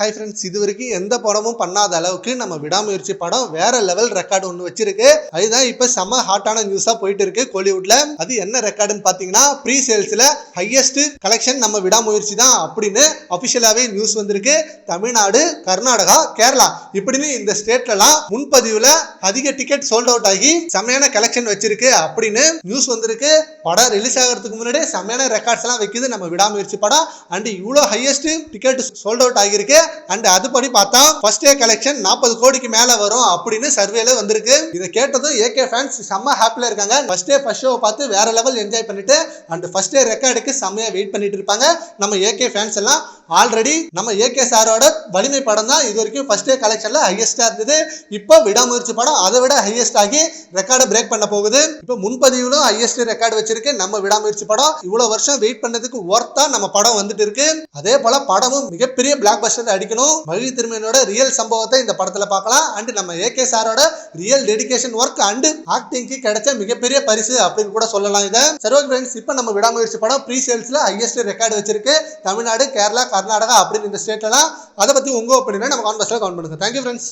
Hi friends இது வரைக்கும் எந்த படமும் பண்ணாத அளவுக்கு நம்ம விடாமுயற்சி படம் வேற லெவல் ரெக்கார்டு ஒன்று வச்சிருக்கு. அதுதான் இப்போ செம்ம ஹாட்டான நியூஸாக போயிட்டு இருக்கு கோலிவுட்ல அது என்ன ரெக்கார்டுன்னு பார்த்தீங்கன்னா ப்ரீ சேல்ஸில் ஹையஸ்ட் கலெக்ஷன் நம்ம விடாமுயற்சி தான் அப்படின்னு அஃபிஷியலாகவே நியூஸ் வந்திருக்கு. தமிழ்நாடு கர்நாடகா கேரளா இப்படின்னு இந்த ஸ்டேட்லலாம் முன்பதிவில் அதிக டிக்கெட் சோல்ட் அவுட் ஆகி செமையான கலெக்ஷன் வச்சிருக்கு அப்படின்னு நியூஸ் வந்திருக்கு. படம் ரிலீஸ் ஆகிறதுக்கு முன்னாடி செமையான ரெக்கார்ட்ஸ் எல்லாம் வைக்குது நம்ம விடாமுயற்சி படம். அண்ட் இவ்வளோ ஹையஸ்ட் டிக்கெட் சோல்ட் அவுட் ஆகியிருக்கு. அண்ட் அதுபடி பார்த்தா ஃபர்ஸ்ட் டே கலெக்ஷன் நாற்பது கோடிக்கு மேல வரும் அப்படின்னு சர்வேல வந்திருக்கு. இதை கேட்டதும் ஏகே ஃபேன்ஸ் செம்ம ஹாப்பில இருக்காங்க. ஃபர்ஸ்ட் டே ஃபர்ஸ்ட் ஷோவை பார்த்து வேற லெவல் என்ஜாய் பண்ணிட்டு அண்ட் ஃபர்ஸ்ட் டே ரெக்கார்டுக்கு செம்மையாக வெயிட் பண்ணிட்டு இருப்பாங்க. நம்ம ஏகே ஃபேன்ஸ் எல்லாம் ஆல்ரெடி நம்ம ஏகே சாரோட வலிமை படம் தான் இது வரைக்கும் ஃபர்ஸ்ட் டே கலெக்ஷன்ல ஹையஸ்டா இருந்தது. இப்போ விடாமுயற்சி படம் அதை விட ஹையஸ்ட் ஆகி ரெக்கார்டை பிரேக் பண்ண போகுது. இப்போ முன்பதிவிலும் ஹையஸ்ட் ரெக்கார்டு வச்சிருக்கு நம்ம விடாமுயற்சி படம். இவ்வளவு வருஷம் வெயிட் பண்ணதுக்கு ஒர்த்தா நம்ம படம் வந்துட்டு இருக்கு. அதே போல படமும் மிகப்பெரிய பிளாக் பஸ்டர் அடிக்கணும். மகிழ் திருமணியோட ரியல் சம்பவத்தை இந்த படத்துல பார்க்கலாம். அண்ட் நம்ம ஏகே சாரோட ரியல் டெடிகேஷன் ஒர்க் அண்ட் ஆக்டிங்க்கு கிடைச்ச மிகப்பெரிய பரிசு அப்படின்னு கூட சொல்லலாம் இதை. சரி ஓகே ஃப்ரெண்ட்ஸ் இப்போ நம்ம விடாமுயற்சி படம் ப்ரீ சேல்ஸ்ல ஹையஸ்ட் ரெக்கார்டு வச்சிருக்கு. தமிழ்நாடு கேரளா கர்நாடகா அப்படின்னு இந்த ஸ்டேட்லாம் அதை பத்தி உங்க ஒப்பீனியனை நம்ம கான்வர்ஸ்ல கவுண்ட் பண்ணுங்க. Thank you friends